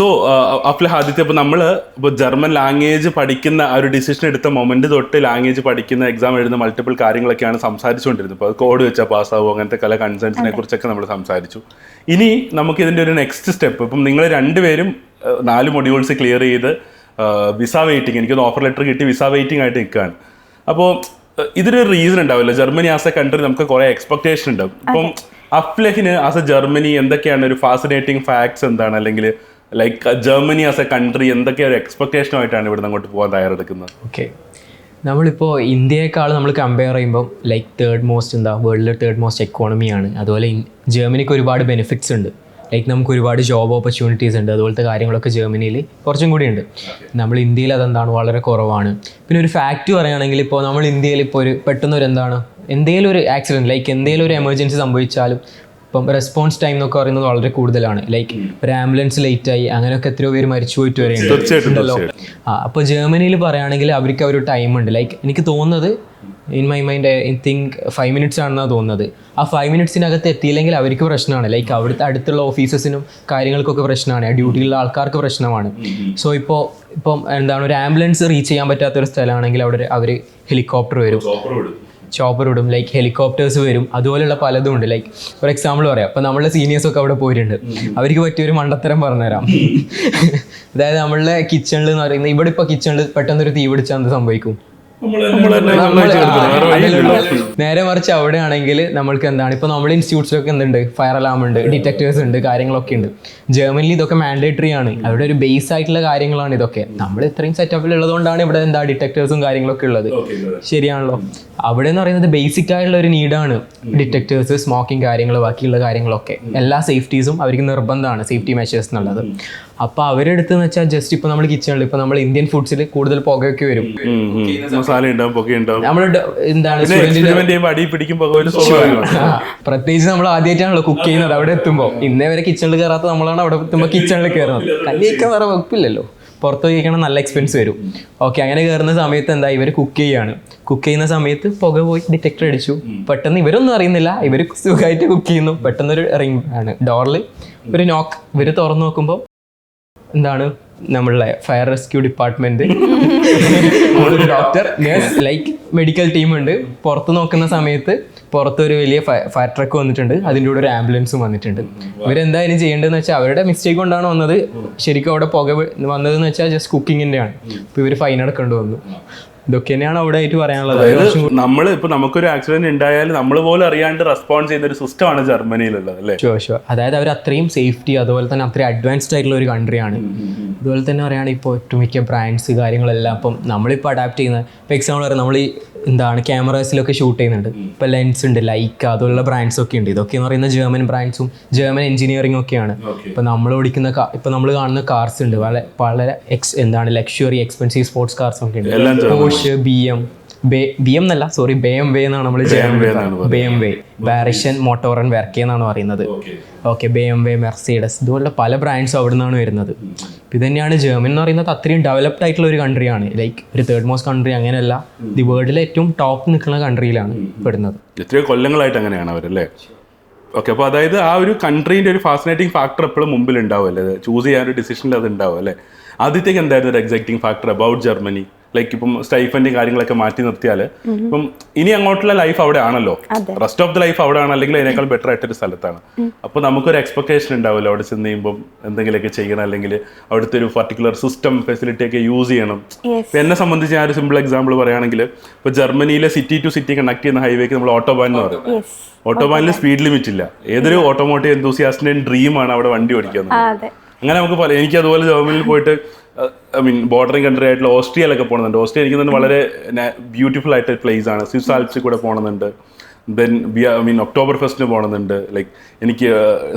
So Afla ആദ്യത്തെ ഇപ്പോൾ നമ്മൾ ഇപ്പോൾ ജർമ്മൻ ലാംഗ്വേജ് പഠിക്കുന്ന ആ ഒരു ഡിസിഷൻ എടുത്ത മൊമെന്റ് തൊട്ട് ലാംഗ്വേജ് പഠിക്കുന്ന എക്സാം എഴുതുന്ന മൾട്ടിപ്പിൾ കാര്യങ്ങളൊക്കെയാണ് സംസാരിച്ചുകൊണ്ടിരുന്നത്. ഇപ്പോൾ കോഡ് വെച്ചാൽ പാസ്സാവും അങ്ങനത്തെ കല കൺസേൺസിനെ കുറിച്ചൊക്കെ നമ്മൾ സംസാരിച്ചു. ഇനി നമുക്ക് ഇതിന്റെ ഒരു നെക്സ്റ്റ് സ്റ്റെപ്പ് ഇപ്പം നിങ്ങൾ രണ്ടുപേരും നാല് മൊഡ്യൂൾസ് ക്ലിയർ ചെയ്ത് വിസ വെയിറ്റിംഗ് എനിക്കൊന്ന് ഓഫർ ലെറ്റർ കിട്ടി വിസ വെയിറ്റിംഗ് ആയിട്ട് നിൽക്കുകയാണ് അപ്പോൾ ഇതിനൊരു റീസൺ ഉണ്ടാവില്ല. ജർമ്മനി ആസ് എ കൺട്രി നമുക്ക് കുറേ എക്സ്പെക്ടേഷൻ ഉണ്ടാവും. ഇപ്പം അഫ്ലഹിന് ആസ് എ ജർമ്മനി എന്തൊക്കെയാണ് ഒരു ഫാസിനേറ്റിംഗ് ഫാക്ട്സ് എന്താണ്? അല്ലെങ്കിൽ like Germany as a country എന്തൊക്കെ ഒരു എക്സ്പെക്ടേഷനുമായിട്ടാണ് ഇവിടെ അങ്ങോട്ട് പോകാൻ തയ്യാറെടുക്കുന്നത്? ഓക്കെ നമ്മളിപ്പോൾ ഇന്ത്യയെക്കാൾ നമ്മൾ കമ്പയർ ചെയ്യുമ്പോൾ ലൈക്ക് തേർഡ് മോസ്റ്റ് എന്താ വേൾഡിലെ തേർഡ് മോസ്റ്റ് എക്കോണമിയാണ് അതുപോലെ ജർമ്മനിക്ക് ഒരുപാട് ബെനിഫിറ്റ്സ് ഉണ്ട്. ലൈക്ക് നമുക്ക് ഒരുപാട് ജോബ് ഓപ്പർച്യൂണിറ്റീസ് ഉണ്ട്. അതുപോലത്തെ കാര്യങ്ങളൊക്കെ ജർമ്മനിയിൽ കുറച്ചും കൂടി ഉണ്ട്. നമ്മൾ ഇന്ത്യയിൽ അതെന്താണ്? വളരെ കുറവാണ്. പിന്നെ ഒരു ഫാക്റ്റ് പറയുകയാണെങ്കിൽ ഇപ്പോൾ നമ്മൾ ഇന്ത്യയിൽ ഇപ്പോൾ ഒരു പെട്ടെന്ന് ഒരു എന്താണ്? എന്തെങ്കിലും ഒരു ആക്സിഡന്റ് ലൈക്ക് എന്തെങ്കിലും ഒരു എമർജൻസി സംഭവിച്ചാലും ഇപ്പം റെസ്പോൺസ് ടൈം എന്നൊക്കെ പറയുന്നത് വളരെ കൂടുതലാണ്. ലൈക്ക് ഒരു ആംബുലൻസ് ലേറ്റ് ആയി അങ്ങനെയൊക്കെ എത്രയോ പേര് മരിച്ചു പോയിട്ട് വരെയുണ്ട്. തീർച്ചയായിട്ടും ഉണ്ടല്ലോ? തീർച്ചയായിട്ടും. ആ അപ്പോൾ ജർമ്മനിയിൽ പറയുകയാണെങ്കിൽ അവർക്ക് ഒരു ടൈം ഉണ്ട്. ലൈക്ക് എനിക്ക് തോന്നുന്നത് in my mind I think five minutes ആണെന്നാണ് തോന്നുന്നത്. ആ ഫൈവ് മിനിറ്റ്സിനകത്ത് എത്തിയില്ലെങ്കിൽ അവർക്ക് പ്രശ്നമാണ്. ലൈക്ക് അവിടുത്തെ അടുത്തുള്ള ഓഫീസസിനും കാര്യങ്ങൾക്കൊക്കെ പ്രശ്നമാണ്. ആ ഡ്യൂട്ടിയിലുള്ള ആൾക്കാർക്ക് പ്രശ്നമാണ്. സോ ഇപ്പോൾ ഇപ്പം എന്താണ് ഒരു ആംബുലൻസ് റീച്ച് ചെയ്യാൻ പറ്റാത്ത ഒരു സ്ഥലമാണെങ്കിൽ അവിടെ അവർ ഹെലികോപ്റ്റർ വരും. ചോപ്പർ വിടും ലൈക്ക് ഹെലികോപ്റ്റേഴ്സ് വരും അതുപോലെയുള്ള പലതും ഉണ്ട്. ലൈക്ക് ഫോർ എക്സാമ്പിൾ പറയാം അപ്പോൾ നമ്മളുടെ സീനിയേഴ്സ് ഒക്കെ അവിടെ പോയിട്ടുണ്ട്. അവർക്ക് പറ്റിയൊരു മണ്ടത്തരം പറഞ്ഞുതരാം. അതായത് നമ്മളുടെ കിച്ചണിൽ എന്ന് പറയുന്നത് ഇവിടെ ഇപ്പോൾ കിച്ചണിൽ പെട്ടെന്നൊരു തീ പിടിച്ചാൽ എന്ത് സംഭവിക്കും? നേരെ മറിച്ച് അവിടെയാണെങ്കിൽ നമ്മൾക്ക് എന്താണ്? ഇപ്പൊ നമ്മൾ ഇൻസ്റ്റിറ്റ്യൂട്ട്സിലൊക്കെ എന്തുണ്ട്? ഫയർ അലാം ഉണ്ട് ഡിറ്റക്ടേഴ്സ് ഉണ്ട് കാര്യങ്ങളൊക്കെ ഉണ്ട്. ജർമ്മനിയിൽ ഇതൊക്കെ മാൻഡേറ്ററി ആണ്. അവിടെ ഒരു ബേസ് ആയിട്ടുള്ള കാര്യങ്ങളാണ് ഇതൊക്കെ. നമ്മൾ ഇത്രയും സെറ്റപ്പിൽ ഉള്ളതുകൊണ്ടാണ് ഇവിടെ എന്താ ഡിറ്റക്ടേഴ്സും കാര്യങ്ങളൊക്കെ ഉള്ളത്. ശരിയാണല്ലോ. അവിടെ എന്ന് പറയുന്നത് ബേസിക് ആയിട്ടുള്ള ഒരു നീഡാണ് ഡിറ്റക്ടേഴ്സ് സ്മോക്കിംഗ് കാര്യങ്ങൾ ബാക്കിയുള്ള കാര്യങ്ങളൊക്കെ. എല്ലാ സേഫ്റ്റീസും അവർക്ക് നിർബന്ധമാണ്. സേഫ്റ്റി മെഷേഴ്സ് എന്നുള്ളത്. അപ്പോൾ അവരെടുത്തെന്ന് വെച്ചാൽ ജസ്റ്റ് ഇപ്പോൾ നമ്മൾ കിച്ചണിൽ ഇപ്പോൾ നമ്മൾ ഇന്ത്യൻ ഫുഡ്സിൽ കൂടുതൽ പുകയൊക്കെ വരും. മസാല ഉണ്ടാവും നമ്മൾ എന്താണ് പ്രത്യേകിച്ച് നമ്മൾ ആദ്യമായിട്ടാണല്ലോ കുക്ക് ചെയ്യുന്നത് അവിടെ എത്തുമ്പോൾ ഇന്നേ വരെ കിച്ചണിൽ കയറാത്ത നമ്മളാണ് അവിടെ എത്തുമ്പോൾ കിച്ചണിൽ കയറുന്നത് കല്ലിയൊക്കെ വേറെ വകുപ്പില്ലല്ലോ. പുറത്ത് കഴിക്കണം നല്ല എക്സ്പെൻസ് വരും. ഓക്കെ അങ്ങനെ കയറുന്ന സമയത്ത് എന്താ ഇവർ കുക്ക് ചെയ്യാണ്. കുക്ക് ചെയ്യുന്ന സമയത്ത് പുക പോയി ഡിറ്റക്ടർ അടിച്ചു. പെട്ടെന്ന് ഇവരൊന്നും അറിയുന്നില്ല. ഇവർ സുഖമായിട്ട് കുക്ക് ചെയ്യുന്നു. പെട്ടെന്നൊരു റിംഗ് ആണ്. ഡോറിൽ ഒരു നോക്ക് ഇവർ തുറന്നു നോക്കുമ്പോൾ എന്താണ്? നമ്മളുടെ fire rescue department doctor nurse like medical team ഉണ്ട്. പുറത്ത് നോക്കുന്ന സമയത്ത് പുറത്ത് ഒരു വലിയ ഫയർ ട്രക്ക് വന്നിട്ടുണ്ട്. അതിന്റെ കൂടെ ഒരു ആംബുലൻസും വന്നിട്ടുണ്ട്. ഇവരെന്താ ഇനി ചെയ്യേണ്ടതെന്ന് വെച്ചാൽ അവരുടെ മിസ്റ്റേക്ക് കൊണ്ടാണ് വന്നത്. ശരിക്കും അവിടെ പുക വന്നതെന്ന് വെച്ചാൽ ജസ്റ്റ് കുക്കിങ്ങിന്റെ ആണ് അപ്പോൾ ഇവർ ഫൈൻ അടക്കേണ്ടി വന്നു. ഇതൊക്കെ തന്നെയാണ് അവിടെ ആയിട്ട് പറയാനുള്ളത്. അതായത് നമ്മൾ ഇപ്പൊ നമുക്കൊരു ആക്സിഡന്റ് ഉണ്ടായാലും നമ്മൾ പോലും അറിയാണ്ട് റെസ്പോണ്ട് ചെയ്യുന്ന ഒരു സിസ്റ്റമാണ് ജർമ്മനിയിലുള്ളത് അല്ലേ? ഷുവർ ഷുവർ അതായത് അവർ അത്രയും സേഫ്റ്റി അതുപോലെ തന്നെ അത്രയും അഡ്വാൻസ്ഡ് ആയിട്ടുള്ള ഒരു കൺട്രിയാണ് അതുപോലെ തന്നെ പറയുകയാണെങ്കിൽ ഇപ്പോൾ ഒട്ടുമിക്ക ബ്രാൻഡ്സ് കാര്യങ്ങളെല്ലാം ഇപ്പം നമ്മളിപ്പോൾ അഡാപ്റ്റ് ചെയ്യുന്നത് ഇപ്പോൾ എക്സാമ്പിൾ പറയാം നമ്മൾ ഈ എന്താണ് ക്യാമറാസിലൊക്കെ ഷൂട്ട് ചെയ്യുന്നുണ്ട്. ഇപ്പോൾ ലെൻസ് ഉണ്ട് ലൈക്ക് അതുള്ള ബ്രാൻഡ്സ് ഒക്കെ ഉണ്ട്. ഇതൊക്കെ എന്ന് പറയുന്ന ജർമ്മൻ ബ്രാൻഡ്സും ജർമ്മൻ എഞ്ചിനീയറിംഗ് ഒക്കെയാണ്. ഇപ്പോൾ നമ്മൾ ഓടിക്കുന്ന ഇപ്പോൾ നമ്മൾ കാണുന്ന കാർസ് ഉണ്ട്. വളരെ വളരെ എക്സ് എന്താണ് ലക്ഷറി എക്സ്പെൻസീവ് സ്പോർട്സ് കാർസ് ഒക്കെ ഉണ്ട്. Posh B M B M എന്നല്ല സോറി ബേ എം വേ എന്നാണ് നമ്മൾ ബേ എം വേ ബാരിഷൻ മോട്ടോറൻ വെർക്കെ എന്നാണ് പറയുന്നത്. ഓക്കെ ബേ എം വേ മെർസീഡസ് ഇതുപോലുള്ള പല ബ്രാൻഡ്സും അവിടെ നിന്നാണ് വരുന്നത് ഇത് തന്നെയാണ് ജർമ്മൻ എന്ന് പറയുന്നത് അത്രയും ഡെവലപ്ഡ് ആയിട്ടുള്ള ഒരു കൺട്രിയാണ് ലൈക്ക് ഒരു തേർഡ് മോസ്റ്റ് കൺട്രി അങ്ങനെയല്ല. ദി വേൾഡിലെ ഏറ്റവും ടോപ്പ് നിൽക്കുന്ന കൺട്രിയിലാണ് പെടുന്നത്. എത്രയോ കൊല്ലങ്ങളായിട്ട് അങ്ങനെയാണ് അവരല്ലേ ഓക്കെ അപ്പോൾ അതായത് ആ ഒരു കൺട്രീന്റെ ഒരു ഫാസിനേറ്റിംഗ് ഫാക്ടർ എപ്പോഴും മുമ്പിൽ ഉണ്ടാവും അല്ലേ ചൂസ് ചെയ്യാൻ ഒരു ഡിസിഷനിൽ അത് ഉണ്ടാവും അല്ലേ? ആദ്യത്തേക്ക് എന്തായിരുന്നു ഒരു exciting factor about Germany like ഇപ്പം സ്റ്റൈഫന്റും കാര്യങ്ങളൊക്കെ മാറ്റി നിർത്തിയാൽ ഇപ്പം ഇനി അങ്ങോട്ടുള്ള ലൈഫ് അവിടെ ആണല്ലോ റെസ്റ്റ് ഓഫ് ദ ലൈഫ് അവിടെ ആണ് അല്ലെങ്കിൽ അതിനേക്കാൾ ബെറ്റർ ആയിട്ടൊരു സ്ഥലത്താണ്. അപ്പോൾ നമുക്കൊരു എക്സ്പെക്ടേഷൻ ഉണ്ടാവുമല്ലോ അവിടെ ചെന്ന് കഴിയുമ്പം എന്തെങ്കിലുമൊക്കെ ചെയ്യണം. അല്ലെങ്കിൽ അവിടുത്തെ ഒരു പർട്ടിക്കുലർ സിസ്റ്റം ഫെസിലിറ്റി ഒക്കെ യൂസ് ചെയ്യണം. ഇപ്പൊ എന്നെ സംബന്ധിച്ച് ഞാൻ ഒരു സിമ്പിൾ എക്സാമ്പിൾ പറയുകയാണെങ്കിൽ ഇപ്പോൾ ജർമ്മനിയിലെ സിറ്റി ടു സിറ്റി കണക്ട് ചെയ്യുന്ന ഹൈവേക്ക് നമ്മൾ ഓട്ടോബാൻ എന്ന് പറയും. ഓട്ടോബാനിൽ സ്പീഡ് ലിമിറ്റ് ഇല്ല. ഏതൊരു ഓട്ടോമോട്ടീവ് എന്തൂസിയാസ്റ്റിന്റെയും ഡ്രീമാണ് അവിടെ വണ്ടി ഓടിക്കുന്നത് അങ്ങനെ നമുക്ക് പല എനിക്ക് അതുപോലെ ജർമ്മനിയിൽ പോയിട്ട് ഐ മീൻ ബോർഡറിങ് കൺട്രി ആയിട്ടുള്ള ഓസ്ട്രിയയിലൊക്കെ പോകണമെന്നുണ്ട് ഓസ്ട്രിയ എനിക്ക് തന്നെ വളരെ ബ്യൂട്ടിഫുൾ ആയിട്ട് പ്ലേസ് ആണ്. സ്വിസ് ആൽപ്സിൽ കൂടെ പോകണമെന്നുണ്ട് then be I mean October ഫസ്റ്റിന് പോകണമെന്നുണ്ട് ലൈക്ക് എനിക്ക്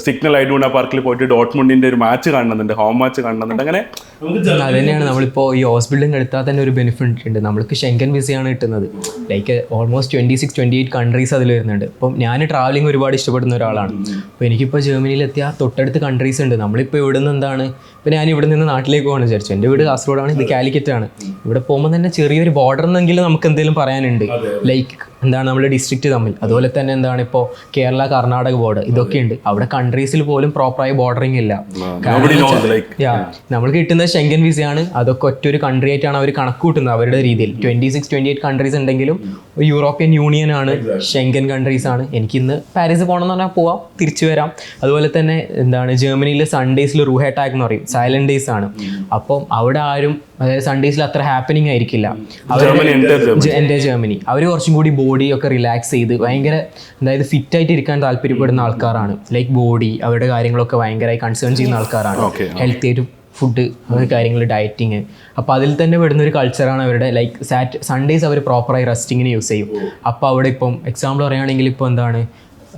സിഗ്നൽ ഐഡൂണ പാർക്കിൽ പോയിട്ട് ഡോട്ട്മുണ്ടിന്റെ ഒരു മാച്ച് കാണണമെന്നുണ്ട് ഹോം മാച്ച് കാണണമെന്നുണ്ട് അങ്ങനെ അത് തന്നെയാണ് നമ്മളിപ്പോൾ ഈ ഹോസ്പിറ്റലിൽ എടുത്താൽ തന്നെ ഒരു ബെനിഫിറ്റ് ഉണ്ട്. നമ്മൾക്ക് ഷെങ്കൻ വിസയാണ് കിട്ടുന്നത്. Like almost twenty six twenty eight countries അതിൽ വരുന്നുണ്ട്. അപ്പം ഞാൻ ട്രാവലിംഗ് ഒരുപാട് ഇഷ്ടപ്പെടുന്ന ഒരാളാണ്. അപ്പോൾ എനിക്കിപ്പോൾ ജർമ്മനിയിലെത്തിയ തൊട്ടടുത്ത് കൺട്രീസ് ഉണ്ട്. നമ്മളിപ്പോൾ ഇവിടെ നിന്ന് എന്താണ് അപ്പോൾ ഞാൻ ഇവിടെ നിന്ന് നാട്ടിലേക്ക് പോകണം വിചാരിച്ചു എന്റെ വീട് കാസർഗോഡാണ് ഇത് കാലിക്കറ്റാണ്. ഇവിടെ പോകുമ്പോൾ തന്നെ ചെറിയൊരു ബോർഡർ എന്നെങ്കിലും നമുക്ക് എന്തെങ്കിലും പറയാനുണ്ട്. ലൈക്ക് എന്താണ് നമ്മുടെ ഡിസ്ട്രിക്റ്റ് തമ്മിൽ. അതുപോലെ തന്നെ എന്താണ് ഇപ്പോൾ കേരള കർണാടക ബോർഡർ ഇതൊക്കെ ഉണ്ട്. അവിടെ കൺട്രീസിൽ പോലും പ്രോപ്പറായി ബോർഡറിങ് ഇല്ല. നമ്മൾ കിട്ടുന്ന ഷെങ്കൻ വിസയാണ് അതൊക്കെ ഒറ്റ ഒരു കൺട്രി ആയിട്ടാണ് അവർ കണക്ക് കൂട്ടുന്നത് അവരുടെ രീതിയിൽ. Twenty six twenty eight countries ഉണ്ടെങ്കിലും യൂറോപ്യൻ യൂണിയൻ ആണ് ഷെങ്കൻ കൺട്രീസ് ആണ്. എനിക്ക് ഇന്ന് പാരീസ് പോകണം എന്ന് പറഞ്ഞാൽ പോവാം തിരിച്ചു വരാം. അതുപോലെ തന്നെ എന്താണ് ജർമ്മനിയിലെ സൺഡേസിൽ റൂഹ അറ്റാക്ക് എന്ന് പറയും. സൈലന്റ് ഡേയ്സ് ആണ്. അപ്പം അവിടെ ആരും അതായത് സൺഡേസിൽ അത്ര ഹാപ്പനിങ് ആയിരിക്കില്ല. അവർ എന്റെ ജർമ്മനി അവർ കുറച്ചും കൂടി ബോഡി ഒക്കെ റിലാക്സ് ചെയ്ത് ഭയങ്കര അതായത് ഫിറ്റ് ആയിട്ട് ഇരിക്കാൻ താല്പര്യപ്പെടുന്ന ആൾക്കാരാണ്. ലൈക്ക് ബോഡി അവരുടെ കാര്യങ്ങളൊക്കെ ഭയങ്കരമായി കൺസേൺ ചെയ്യുന്ന ആൾക്കാരാണ്. ഹെൽത്തി ആയിട്ട് ഫുഡ് അങ്ങനെ കാര്യങ്ങൾ ഡയറ്റിങ് അപ്പോൾ അതിൽ തന്നെ വരുന്ന ഒരു കൾച്ചറാണ് അവരുടെ ലൈക്ക് സാറ്റ് സൺഡേസ് അവർ പ്രോപ്പറായി റെസ്റ്റിങ്ങിന് യൂസ് ചെയ്യും. അപ്പോൾ അവിടെ ഇപ്പം എക്സാമ്പിൾ പറയുകയാണെങ്കിൽ ഇപ്പോൾ എന്താണ്?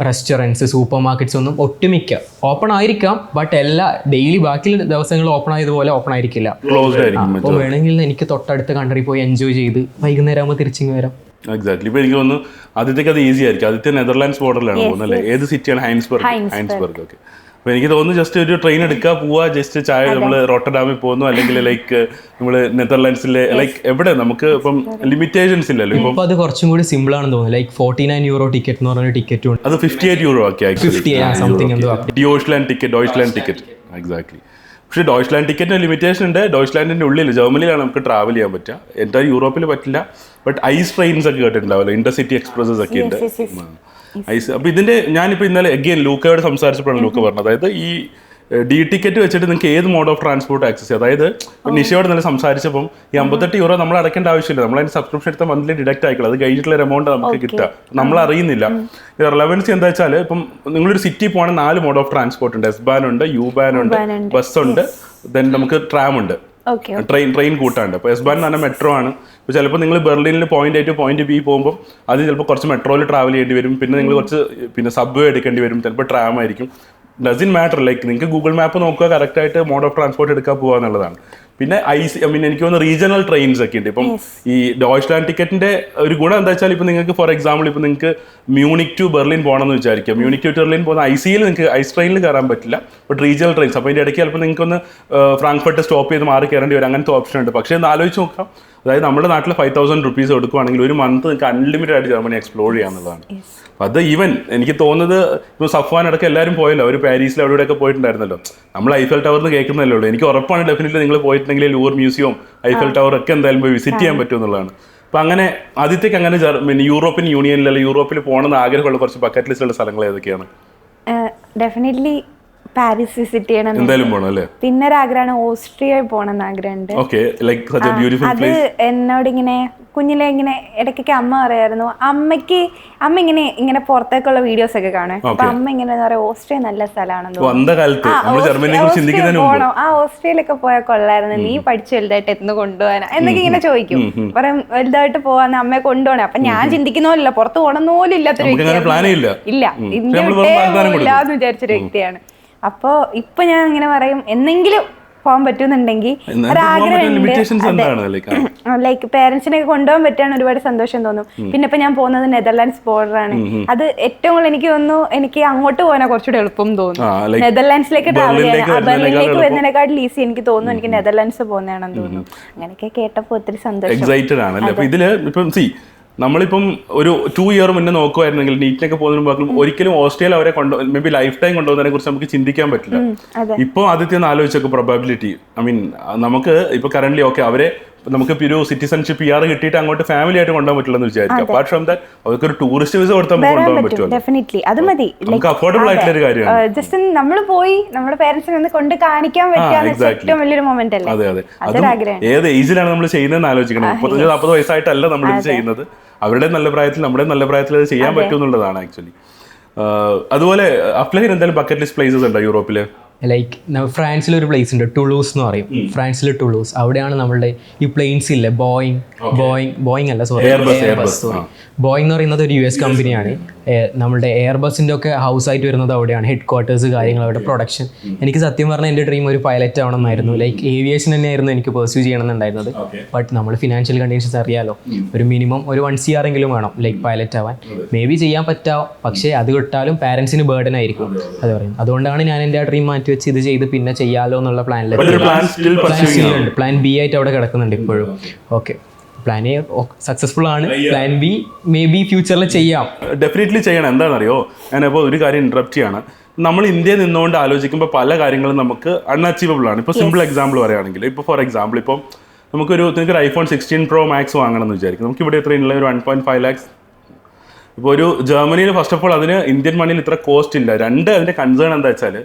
റെസ്റ്റോറന്റ്സ് സൂപ്പർ മാർക്കറ്റ്സ് ഒന്നും ഒട്ടുമിക്ക ഓപ്പൺ ആയിരിക്കാം ബട്ട് എല്ലാ ഡെയിലി ബാക്കി ദിവസങ്ങൾ ഓപ്പൺ ആയതുപോലെ ഓപ്പൺ ആയിരിക്കില്ല. അപ്പോൾ വേണമെങ്കിൽ എനിക്ക് തൊട്ടടുത്ത കൺട്രി പോയി എൻജോയ് ചെയ്ത് വൈകുന്നേരം ആകുമ്പോൾ തിരിച്ചിങ്ങ് വരാം. എക്സാക്ട്ലി ഇപ്പൊ എനിക്ക് തോന്നുന്നു ആദ്യത്തേക്ക് അത് ഈസി ആയിരിക്കും. ആദ്യത്തെ നെതർലാൻഡ്സ് ബോർഡറിലാണ് പോകുന്നത് അല്ലേ? ഏത് സിറ്റിയാണ് ഹൈൻസ്ബർഗ് ഹൈൻസ്ബർഗ് ഓക്കെ അപ്പൊ എനിക്ക് തോന്നുന്നു ജസ്റ്റ് ഒരു ട്രെയിൻ എടുക്കുക പോവാ ജസ്റ്റ് ചായ നമ്മൾ റോട്ടർഡാമിൽ പോകുന്നു അല്ലെങ്കിൽ ലൈക്ക് നമ്മൾ നെതർലാൻഡ്സിലെ ലൈക്ക് എവിടെ? നമുക്ക് ഇപ്പം ലിമിറ്റേഷൻസ് ഇല്ലല്ലോ. ഇപ്പം അത് കുറച്ചും കൂടി സിമ്പിൾ ആണെന്ന് തോന്നുന്നു. Like forty nine euro ticket എന്ന് പറഞ്ഞ ടിക്കറ്റ് ഉണ്ട്. അത് ഫിഫ്റ്റി എയ്റ്റ് യൂറോ ആക്കി. ഫിഫ്റ്റി സംതിങ് എന്തോ ടിക്കറ്റ് ഡോയ്ച്ച്ലാൻഡ് ടിക്കറ്റ് എക്സാക്ട്ലി പക്ഷേ ഡോയ്ച്ച്ലാൻഡ് ടിക്കറ്റിന് ലിമിറ്റേഷൻ ഉണ്ട്. ഡോയ്സ്ലാൻഡിന്റെ ഉള്ളിൽ ജർമ്മനിയിലാണ് നമുക്ക് ട്രാവൽ ചെയ്യാൻ പറ്റുക. എന്റെ യൂറോപ്പിൽ പറ്റില്ല. ബട്ട് ഐസ് ട്രെയിൻസ് ഒക്കെ കേട്ടിട്ടുണ്ടാവല്ലോ ഇന്റർസിറ്റി എക്സ്പ്രസസ് ഒക്കെ ഉണ്ട്. ഐസ് അപ്പൊ ഇതിന്റെ ഞാനിപ്പോ ഇന്നലെ അഗെയിൻ ലൂക്കയോട് സംസാരിച്ചപ്പോഴാണ് ലൂക്ക പറഞ്ഞത്. അതായത് ഈ ഡി ടിക്കറ്റ് വെച്ചിട്ട് നിങ്ങൾക്ക് ഏത് മോഡ് ഓഫ് ട്രാൻസ്പോർട്ട് ആക്സസ് ചെയ്യാം? അതായത് നിഷയോട് നല്ല സംസാരിച്ചപ്പം ഈ അമ്പത്തെട്ട് യൂറോ നമ്മൾ അടയ്ക്കേണ്ട ആവശ്യമില്ല. നമ്മൾ അതിന് സബ്സ്ക്രിപ്ഷൻ എടുത്ത മന്ത്ലി ഡിഡക്ട് ആയിക്കോളൂ. അത് കഴിഞ്ഞിട്ടുള്ള എമൗണ്ട് നമുക്ക് കിട്ടുക. നമ്മൾ അറിയുന്നില്ല. റിലവൻസ് എന്താ വെച്ചാൽ ഇപ്പം നിങ്ങളൊരു സിറ്റി പോകണ നാല് മോഡ് ഓഫ് ട്രാൻസ്പോർട്ട് ഉണ്ട്. എസ് ബാൻ ഉണ്ട് യു ബാൻ ഉണ്ട്. ബസ് ഉണ്ട് ദെൻ നമുക്ക് ട്രാം ഉണ്ട്. ട്രെയിൻ ട്രെയിൻ കൂട്ടാണ്ട് അപ്പോൾ എസ് ബാൻ എന്ന് മെട്രോ ആണ്. ഇപ്പോൾ ചിലപ്പോൾ നിങ്ങൾ ബെർലിനിൽ point A to point B പോകുമ്പോൾ അത് ചിലപ്പോൾ കുറച്ച് മെട്രോയിൽ ട്രാവൽ ചെയ്യേണ്ടി വരും. പിന്നെ നിങ്ങൾ കുറച്ച് പിന്നെ സബ്വേ എടുക്കേണ്ടി വരും. ചിലപ്പോൾ ട്രാം ആയിരിക്കും. ഡസിൻ മാറ്റർ ലൈക്ക് നിങ്ങൾക്ക് ഗൂഗിൾ മാപ്പ് നോക്കുക കറക്റ്റ് ആയിട്ട് മോഡ് ഓഫ് ട്രാൻസ്പോർട്ട് എടുക്കാൻ പോകുക എന്നുള്ളതാണ്. പിന്നെ ഐ സി ഐ മീൻ എനിക്ക് തോന്നുന്നു റീജിയണൽ ട്രെയിൻസ് ഒക്കെ ഉണ്ട്. ഇപ്പം ഈ ഡോയ്ച്ച്ലാൻഡ് ടിക്കറ്റിന്റെ ഒരു ഗുണം എന്താ വെച്ചാൽ ഇപ്പം നിങ്ങൾക്ക് ഫോർ എക്സാമ്പിൾ ഇപ്പം നിങ്ങൾക്ക് മ്യൂണിക് ടു ബെർലിൻ പോകണമെന്ന് വിചാരിക്കുക മ്യൂണിക് ടു ബെർലിൻ പോകുന്ന ഐ സിയിൽ നിങ്ങൾക്ക് ഐസ് ട്രെയിനിൽ കയറാൻ പറ്റില്ല. ബട്ട് റീജിയണൽ ട്രെയിൻസ് അപ്പോൾ അതിന്റെ ഇടയ്ക്ക് ചിലപ്പോൾ നിങ്ങൾക്ക് ഒന്ന് ഫ്രാങ്ക്ഫർട്ട് സ്റ്റോപ്പ് ചെയ്ത് മാറി കയറേണ്ടി വരും. അങ്ങനത്തെ ഓപ്ഷൻ ഉണ്ട്. പക്ഷേ ഒന്ന് ആലോചിച്ച് നോക്കാം. അതായത് നമ്മുടെ നാട്ടിൽ ഫൈവ് തൗസൻഡ് റുപ്പീസ് കൊടുക്കുവാണെങ്കിൽ ഒരു മന്ത് നിങ്ങൾക്ക് അൺലിമിറ്റഡ് ആയിട്ട് ജർമ്മനി എക്സ്പ്ലോർ ചെയ്യാന്നുള്ളതാണ്. അപ്പൊ അത് ഈവൻ എനിക്ക് തോന്നുന്നത് ഇപ്പോൾ സഫ്വാൻ അടക്കം എല്ലാവരും പോയല്ലോ. അവർ പാരീസിൽ അവിടെ ഇവിടെയൊക്കെ പോയിട്ടുണ്ടായിരുന്നല്ലോ. നമ്മൾ ഐഫൽ ടവറിന് കേൾക്കുന്നല്ലേ ഉള്ളൂ. എനിക്ക് ഉറപ്പാണ് ഡെഫിനറ്റ്ലി നിങ്ങൾ പോയിട്ടുണ്ടെങ്കിൽ ലൂർ മ്യൂസിയം ഐഫൽ ടവർ ഒക്കെ എന്തായാലും പോയി വിസിറ്റ് ചെയ്യാൻ പറ്റും എന്നുള്ളതാണ്. അപ്പൊ അങ്ങനെ ആദ്യത്തേക്ക് അങ്ങനെ ജർമ്മനി യൂറോപ്യൻ യൂണിയനിൽ അല്ലെങ്കിൽ യൂറോപ്പിൽ പോകണമെന്ന് ആഗ്രഹമുള്ള കുറച്ച് ബക്കറ്റ് ലിസ്റ്റുള്ള സ്ഥലങ്ങൾ ഏതൊക്കെയാണ്? ഡെഫിനറ്റ്ലി പാരീസ് വിസിറ്റ് ചെയ്യണം എന്തായാലും പോണം അല്ലേ പിന്നെ ഒരു ആഗ്രഹമാണ് ഓസ്ട്രിയ പോകണം എന്ന് ആഗ്രഹമുണ്ട് അത് എന്നോട് ഇങ്ങനെ കുഞ്ഞിലെ ഇങ്ങനെ ഇടയ്ക്കൊക്കെ അമ്മ പറയായിരുന്നു അമ്മയ്ക്ക് അമ്മ ഇങ്ങനെ ഇങ്ങനെ പുറത്തേക്കുള്ള വീഡിയോസ് ഒക്കെ കാണും. അപ്പൊ അമ്മ ഇങ്ങനെ പറയാ ഓസ്ട്രിയ നല്ല സ്ഥലമാണെന്ന് കാലത്ത് ആ, ഓസ്ട്രിയയിലൊക്കെ പോയാൽ കൊള്ളായിരുന്നു. നീ പഠിച്ചു വലുതായിട്ട് എന്ന് കൊണ്ടുപോകാൻ എന്നൊക്കെ ഇങ്ങനെ ചോദിക്കും. പറയും വലുതായിട്ട് പോവാന്ന് അമ്മയെ കൊണ്ടുപോകണേ. അപ്പൊ ഞാൻ ചിന്തിക്കുന്ന പോലില്ല പുറത്ത് പോകണം പോലും ഇല്ലാത്തൊരു വ്യക്തിയാണ്. ഇല്ല. ഇല്ല. ഇന്ത്യ വിട്ടേ എന്ന് വിചാരിച്ചൊരു വ്യക്തിയാണ്. അപ്പൊ ഇപ്പൊ ഞാൻ ഇങ്ങനെ പറയും എന്തെങ്കിലും പോകാൻ പറ്റുന്നുണ്ടെങ്കിൽ പോകാൻ ലൈക്ക് പേരൻസിനെ കൊണ്ടുപോകാൻ പറ്റുകയാണ് ഒരുപാട് സന്തോഷം തോന്നും. പിന്നെ ഇപ്പൊ ഞാൻ പോകുന്നത് നെതർലാൻഡ്സ് ബോർഡറാണ് അത് ഏറ്റവും കൂടുതൽ എനിക്ക് തോന്നുന്നു എനിക്ക് അങ്ങോട്ട് പോകാനാ കുറച്ചുകൂടെ എളുപ്പം തോന്നും തോന്നുന്നു നെതർലാൻഡ്സിലേക്ക് ട്രാവൽ ചെയ്യാൻ ബെർലിനിലേക്ക്. വരുന്നതിനെക്കാട്ടിൽ ഈസി എനിക്ക് തോന്നുന്നു എനിക്ക് നെതർലാൻഡ്സ് പോകുന്നതാണെന്ന് തോന്നുന്നു. അങ്ങനെയൊക്കെ കേട്ടപ്പോ ഒത്തിരി സന്തോഷം. എക്സൈറ്റഡ് ആണ് ഇതിൽ ഇപ്പം സി നമ്മളിപ്പം ഒരു ടു ഇയർ മുന്നേ നോക്കുമായിരുന്നെങ്കിൽ നീറ്റിനൊക്കെ പോകുന്ന മുമ്പാക്കും ഒരിക്കലും ഓസ്ട്രേലിയ അവരെ കൊണ്ടു മേ ബി ലൈഫ് ടൈം കൊണ്ടുപോകുന്നതിനെ കുറിച്ച് നമുക്ക് ചിന്തിക്കാൻ പറ്റില്ല. ഇപ്പൊ ആദ്യത്തെ ഒന്ന് ആലോചിച്ചൊക്കെ പ്രൊബാബിലിറ്റി ഐ മീൻ നമുക്ക് ഇപ്പൊ കറന്റ് ഓക്കെ അവരെ നമുക്ക് ഒരു സിറ്റിസൺഷിപ്പ് ഇയർ കിട്ടിയിട്ട് അങ്ങോട്ട് ഫാമിലി ആയിട്ട് കൊണ്ടുപോകാൻ പറ്റില്ലെന്ന് വിചാരിക്കാം. അപ്പാർട്ട് ഫ്രം ദാറ്റ് അവർക്ക് ഒരു ടൂറിസ്റ്റ് വിസ കൊടുത്താൽ നമുക്ക് കൊണ്ടുപോകാൻ പറ്റും. ഡെഫിനറ്റ്ലി അത് മതി. നമുക്ക് അഫോർഡബിൾ ആയിട്ടുള്ള ഒരു കാര്യമാണ്. ജസ്റ്റ് നമ്മൾ പോയി നമ്മുടെ പേരൻസിനെ ഒന്ന് കൊണ്ട് കാണിക്കാൻ പറ്റുക. ഏറ്റവും വലിയൊരു മൊമെന്റ് അല്ലേ? അതെ അതെ. അതും ഏത് ഏജിലാണ് നമ്മൾ ചെയ്യുന്നതെന്ന് ആലോചിക്കണം. മുപ്പത്തഞ്ച് നാൽപ്പത് വയസ്സായിട്ടല്ല നമ്മൾ ഇത് ചെയ്യുന്നത്. അവരുടെ നല്ല പ്രായത്തിൽ നമ്മുടെ നല്ല പ്രായത്തിൽ അത് ചെയ്യാൻ പറ്റും എന്നുള്ളതാണ് ആക്ച്വലി അതുപോലെ അഫ്ലഹിൻ എന്തായാലും ബക്കറ്റ് ലിസ്റ്റ് പ്ലേസസ് ഉണ്ടോ യൂറോപ്പിൽ? ലൈക്ക് ഫ്രാൻസിൽ ഒരു പ്ലേസ് ഉണ്ട് ടുളൂസ് എന്ന് പറയും. ഫ്രാൻസിലെ ടുളൂസ് അവിടെയാണ് നമ്മളുടെ ഈ പ്ലെയിൻസ് ഇല്ലേ? ബോയിങ് ബോയിങ് ബോയിങ് അല്ല സോറി ബോയിങ് എന്ന് പറയുന്നത് ഒരു യു എസ് കമ്പനിയാണ് നമ്മുടെ എയർ എയർബസിന്റെ ഒക്കെ ഹൗസ് ആയിട്ട് വരുന്നത് അവിടെയാണ്. ഹെഡ് ക്വാർട്ടേഴ്സ് കാര്യങ്ങൾ അവിടെ പ്രൊഡക്ഷൻ എനിക്ക് സത്യം പറഞ്ഞാൽ എന്റെ ഡ്രീം ഒരു പൈലറ്റ് ആവണമെന്നായിരുന്നു. ലൈക്ക് ഏവിയേഷൻ തന്നെയായിരുന്നു എനിക്ക് പെർസ്യൂ ചെയ്യണമെന്നുണ്ടായിരുന്നത്. ബട്ട് നമ്മൾ ഫിനാൻഷ്യൽ കണ്ടീഷൻസ് അറിയാലോ. ഒരു മിനിമം ഒരു വൺ സി ആർ എങ്കിലും വേണം ലൈക്ക് പൈലറ്റ് ആവാൻ. മേ ബി ചെയ്യാൻ പറ്റാവും പക്ഷേ അത് കിട്ടാലും പാരൻസിന് ബേർഡൻ ആയിരിക്കും. അത് പറയും അതുകൊണ്ടാണ് ഞാൻ എന്റെ ആ ഡ്രീം മാറ്റി വെച്ച് ഇത് ചെയ്ത് പിന്നെ ചെയ്യാലോ എന്നുള്ള പ്ലാനിൽ പ്ലാൻ ബി ആയിട്ട് അവിടെ കിടക്കുന്നുണ്ട് ഇപ്പോഴും. ഓക്കെ പ്ലാൻ എ സക്സസ്ഫുൾ ആണ്. പ്ലാൻ ബി മേ ബി ഫ്യൂച്ചറിൽ ചെയ്യാം. ഡെഫിനറ്റ്ലി ചെയ്യണം. എന്താണെന്നറിയോ? ഞാനിപ്പോൾ ഒരു കാര്യം ഇൻട്രപ്റ്റ് ചെയ്യാണ്. നമ്മൾ ഇന്ത്യയിൽ നിന്നുകൊണ്ട് ആലോചിക്കുമ്പോൾ പല കാര്യങ്ങളും നമുക്ക് അൺഅച്ചീവബിൾ ആണ്. ഇപ്പോൾ സിമ്പിൾ എക്സാമ്പിൾ പറയുകയാണെങ്കിൽ ഇപ്പോൾ ഫോർ എക്സാമ്പിൾ ഇപ്പം നമുക്കൊരു നിങ്ങൾക്ക് ഒരു ഐഫോൺ സിക്സ്റ്റീൻ പ്രോ മാക്സ് വാങ്ങണം എന്ന് വിചാരിക്കും. നമുക്ക് ഇവിടെ എത്രയുള്ള ഒരു വൺ പോയിന്റ് ഫൈവ് ലാക്സ് ഇപ്പോൾ ഒരു ജർമ്മനിയിൽ ഫസ്റ്റ് ഓഫ് ഓൾ അതിന് ഇന്ത്യൻ മണിയിൽ ഇത്ര കോസ്റ്റ് ഇല്ല. രണ്ട് അതിന്റെ കൺസേൺ എന്താ വെച്ചാൽ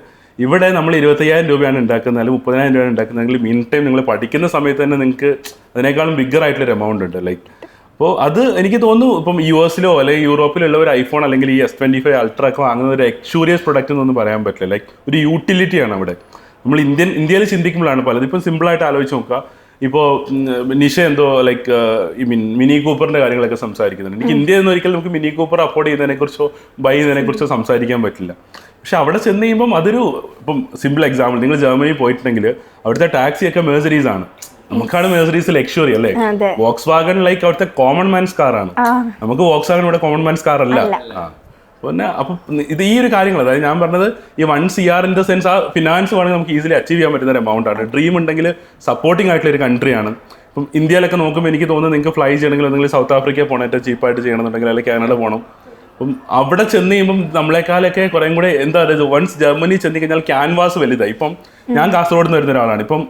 ഇവിടെ നമ്മൾ ഇരുപത്തയ്യായിരം രൂപയാണ് ഉണ്ടാക്കുന്നത് അല്ലെങ്കിൽ മുപ്പതിനായിരം രൂപയാണ് ഉണ്ടാക്കുന്നതെങ്കിൽ മീൻ ടൈം നിങ്ങൾ പഠിക്കുന്ന സമയത്ത് തന്നെ നിങ്ങൾക്ക് അതിനേക്കാളും ബിഗ്ഗർ ആയിട്ടുള്ളൊരു എമൗണ്ട് ഉണ്ട് ലൈക്ക് അപ്പോൾ അത് എനിക്ക് തോന്നുന്നു ഇപ്പം യു എസിലോ അല്ലെങ്കിൽ യൂറോപ്പിലുള്ള ഒരു ഐഫോൺ അല്ലെങ്കിൽ ഈ എസ് ട്വന്റി ഫൈവ് അൾട്ര ഒക്കെ വാങ്ങുന്ന ഒരു എക്സ്യൂരിയസ് പ്രൊഡക്റ്റ് എന്നൊന്നും പറയാൻ പറ്റില്ല. ലൈക്ക് ഒരു യൂട്ടിലിറ്റിയാണ് അവിടെ. നമ്മൾ ഇന്ത്യൻ ഇന്ത്യയിൽ ചിന്തിക്കുമ്പോഴാണ് പലത്. ഇപ്പം സിമ്പിളായിട്ട് ആലോചിച്ച് നോക്കുക. ഇപ്പോൾ നിഷ എന്തോ ലൈക്ക് ഈ മിൻ മിനി കൂപ്പറിന്റെ കാര്യങ്ങളൊക്കെ സംസാരിക്കുന്നുണ്ട്. എനിക്ക് ഇന്ത്യയിൽ നിന്ന് ഒരിക്കലും നമുക്ക് മിനി കൂപ്പർ അഫോർഡ് ചെയ്യുന്നതിനെ കുറിച്ചോ ബൈ ചെയ്യുന്നതിനെ കുറിച്ചോ സംസാരിക്കാൻ പറ്റില്ല. പക്ഷെ അവിടെ ചെന്ന് കഴിയുമ്പം അതൊരു ഇപ്പം സിമ്പിൾ എക്സാമ്പിൾ നിങ്ങൾ ജർമ്മനിയിൽ പോയിട്ടുണ്ടെങ്കിൽ അവിടുത്തെ ടാക്സി ഒക്കെ മേഴ്സറീസ് ആണ്. നമുക്കാണ് മേഴ്സറീസ് ലക്ഷറി അല്ലേ. വോക്സ് വാഗൺ ലൈക്ക് അവിടുത്തെ കോമൺ മാൻസ് ആണ്. നമുക്ക് വോക്സ് വാഗൺ ഇവിടെ കോമൺ മാൻസ് കാർ അല്ല. പിന്നെ അപ്പം ഇത് ഈ ഒരു കാര്യങ്ങൾ അതായത് ഞാൻ പറഞ്ഞത് ഈ one C R in the sense ആ ഫിനാൻസ് വേണമെങ്കിൽ നമുക്ക് ഈസിലി അച്ചീവ് ചെയ്യാൻ പറ്റുന്ന ഒരു എമൗണ്ട് ആണ്. ഡ്രീം ഉണ്ടെങ്കിൽ സപ്പോർട്ടിംഗ് ആയിട്ടുള്ള ഒരു കൺട്രിയാണ് ഇപ്പം ഇന്ത്യയിലൊക്കെ നോക്കുമ്പോൾ എനിക്ക് തോന്നുന്നു നിങ്ങൾക്ക് ഫ്ലൈ ചെയ്യണമെങ്കിൽ എന്തെങ്കിലും സൗത്ത് ആഫ്രിക്കയിൽ പോകണം ഏറ്റവും ചീപ്പായിട്ട് ചെയ്യണമെന്നുണ്ടെങ്കിൽ അല്ലെങ്കിൽ കാനഡ പോകണം അപ്പം അവിടെ ചെന്ന് കഴിയുമ്പം നമ്മളെക്കാളൊക്കെ കുറേ കൂടെ എന്താ പറയുക വൺസ് ജർമ്മനി ചെന്ന് കഴിഞ്ഞാൽ ക്യാൻവാസ് വലുതായി. ഇപ്പം ഞാൻ കാസർഗോഡ് നിന്ന് വരുന്ന ഒരാളാണ്. ഇപ്പം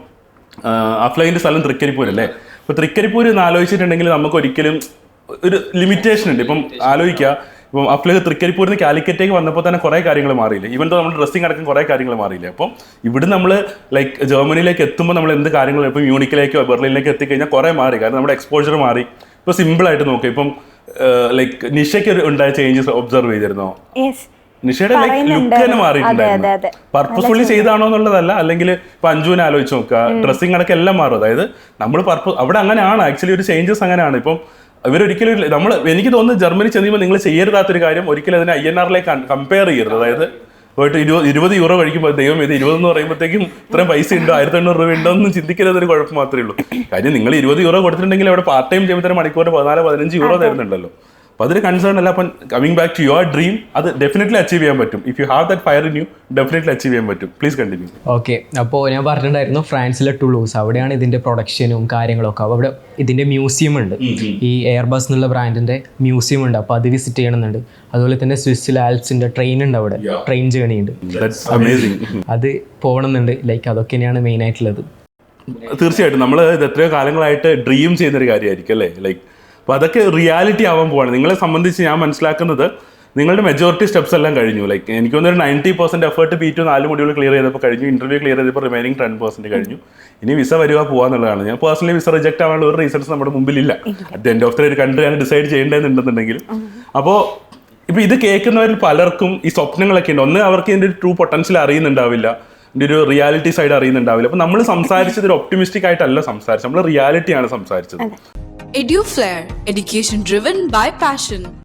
അഫ്ലൈന്റെ സ്ഥലം തൃക്കരിപ്പൂർ അല്ലേ? ഇപ്പൊ തൃക്കരിപ്പൂർ എന്ന് ആലോചിച്ചിട്ടുണ്ടെങ്കിൽ നമുക്ക് ഒരിക്കലും ഒരു ലിമിറ്റേഷൻ ഉണ്ട്. ഇപ്പം ആലോചിക്കുക. ഇപ്പം അഫ്ലൈ തൃക്കരിപ്പൂരിൽ നിന്ന് കാലിക്കറ്റേക്ക് വന്നപ്പോൾ തന്നെ കുറേ കാര്യങ്ങൾ മാറിയില്ല. ഈവൻ തോ നമ്മുടെ ഡ്രസ്സിംഗ് അടക്കം കുറേ കാര്യങ്ങൾ മാറിയില്ല. അപ്പം ഇവിടെ നമ്മൾ ലൈക്ക് ജർമ്മനിയിലേക്ക് എത്തുമ്പോൾ നമ്മൾ എന്ത് കാര്യങ്ങൾ ഇപ്പം യൂണിക്കിലേക്കോ ബെർലിനിലേക്കോ എത്തിക്കഴിഞ്ഞാൽ കുറേ മാറി. കാരണം നമ്മുടെ എക്സ്പോഷർ മാറി. ഇപ്പോൾ സിമ്പിളായിട്ട് നോക്കുക ഇപ്പം ലൈക്ക് നിഷയ്ക്ക് ഉണ്ടായ ചേഞ്ചസ് ഒബ്സർവ് ചെയ്തിരുന്നോ? നിഷയുടെ ലൈക്ക് ലുക്ക് തന്നെ മാറിയിട്ടുണ്ടായിരുന്നു. പർപ്പസ്ഫുള്ളി ചെയ്താണോ എന്നുള്ളതല്ല അല്ലെങ്കിൽ ഇപ്പൊ അഞ്ജുവിനെ ആലോചിച്ച് നോക്കുക ഡ്രസ്സിംഗ് അടക്കം എല്ലാം മാറും. അതായത് നമ്മൾ പർപ്പസ് അവിടെ അങ്ങനെയാണ്. ആക്ച്വലി ഒരു ചേഞ്ചസ് അങ്ങനെയാണ്. ഇപ്പം ഇവരൊരിക്കലും നമ്മൾ എനിക്ക് തോന്നുന്നു ജർമ്മനി ചെന്നുമ്പോൾ നിങ്ങൾ ചെയ്യരുതാത്തൊരു കാര്യം ഒരിക്കലും അതിനെ ഐ എൻ ആറിലേക്ക് കമ്പയർ ചെയ്യരുത്. അതായത് പോയിട്ട് ഇരുപത് ഇരുപത് യൂറോ കഴിക്കുമ്പോൾ ദൈവം ഇത് ഇരുപത് എന്ന് പറയുമ്പോഴത്തേക്കും ഇത്രയും പൈസ ഉണ്ടോ? ആയിരത്തി എണ്ണൂറ് രൂപ ഉണ്ടോ? എന്ന് ചിന്തിക്കരുതൊരു കുഴപ്പം മാത്രമേ ഉള്ളൂ. കാര്യം നിങ്ങൾ ഇരുപത് യൂറോ കൊടുത്തിട്ടുണ്ടെങ്കിൽ അവിടെ പാർട്ട് ടൈം ചെയ്യുമ്പോൾ മണിക്കൂർ പതിനാല് പതിനഞ്ച് യൂറോ തരുന്നുണ്ടല്ലോ. അപ്പോൾ അതൊരു കൺസേൺ അല്ല. അപ്പം coming back to your dream അത് ഡെഫിനറ്റ്ലി അച്ചീവ് ചെയ്യാൻ പറ്റും. If you have that fire in you definitely achieve ചെയ്യാൻ പറ്റും. പ്ലീസ് കണ്ടിന്യൂ ഓക്കെ അപ്പോൾ ഞാൻ പറഞ്ഞിട്ടുണ്ടായിരുന്നു ഫ്രാൻസിലെ ടുളൂസ്. അവിടെയാണ് ഇതിന്റെ പ്രൊഡക്ഷനും കാര്യങ്ങളൊക്കെ. അവിടെ ഇതിന്റെ മ്യൂസിയം ഉണ്ട്. ഈ എയർബസ് എന്നുള്ള ബ്രാൻഡിന്റെ മ്യൂസിയം ഉണ്ട്. അപ്പോൾ അത് വിസിറ്റ് ചെയ്യണമെന്നുണ്ട് അതുപോലെ തന്നെ സ്വിസ്സിൽ ആൽസിന്റെ ട്രെയിൻ ഉണ്ട് അവിടെ. ട്രെയിൻ ജേണി ഉണ്ട്. അത് പോകണമെന്നുണ്ട് ലൈക്ക് അതൊക്കെ തന്നെയാണ് മെയിൻ ആയിട്ടുള്ളത്. തീർച്ചയായിട്ടും. നമ്മൾ ഇത് എത്രയോ കാലങ്ങളായിട്ട് ഡ്രീം ചെയ്യുന്നൊരു കാര്യമായിരിക്കും അല്ലേ? ലൈക്ക് അപ്പോൾ അതൊക്കെ റിയാലിറ്റി ആവാൻ പോവാണ്. നിങ്ങളെ സംബന്ധിച്ച് ഞാൻ മനസ്സിലാക്കുന്നത് നിങ്ങളുടെ മെജോറിറ്റി സ്റ്റെപ്സ് എല്ലാം കഴിഞ്ഞു. ലൈക്ക് എനിക്ക് തോന്നുന്നു ഒരു നയന്റി പെർസെന്റ് എഫേർട്ട് പി ടു നാല് മൊഡ്യൂൾ ക്ലിയർ ചെയ്തപ്പോൾ കഴിഞ്ഞു. ഇന്റർവ്യൂ ക്ലിയർ ചെയ്തപ്പോൾ റിമൈനിങ് ടെൻ പെർസെന്റ് കഴിഞ്ഞു. ഇനി വിസ വരിക പോവാന്നുള്ളതാണ് ഞാൻ പേഴ്സണലി വിസ റിജക്ട് ആവാനുള്ള ഒരു റീസൺസ് നമ്മുടെ മുമ്പിലില്ല. അറ്റ് എൻഡ് ഓഫ് ദ ഒരു ആണ് ഡിസൈഡ് ചെയ്യേണ്ടതെന്നുണ്ടെന്നുണ്ടെങ്കിൽ അപ്പോൾ ഇപ്പോൾ ഇത് കേൾക്കുന്നവരിൽ പലർക്കും ഈ സ്വപ്നങ്ങളൊക്കെ ഉണ്ട്. ഒന്ന് അവർക്ക് ഇതിന്റെ ഒരു ട്രൂ പൊട്ടൻഷ്യൽ അറിയുന്നുണ്ടാവില്ല. ഇതിന്റെ ഒരു റിയാലിറ്റി സൈഡ് അറിയുന്നുണ്ടാവില്ല. അപ്പോൾ നമ്മൾ സംസാരിച്ചത് ഒരു ഒപ്റ്റിമിസ്റ്റിക് ആയിട്ടല്ല സംസാരിച്ചത്. നമ്മൾ റിയാലിറ്റിയാണ് സംസാരിച്ചത്. EduFlair, education driven by passion.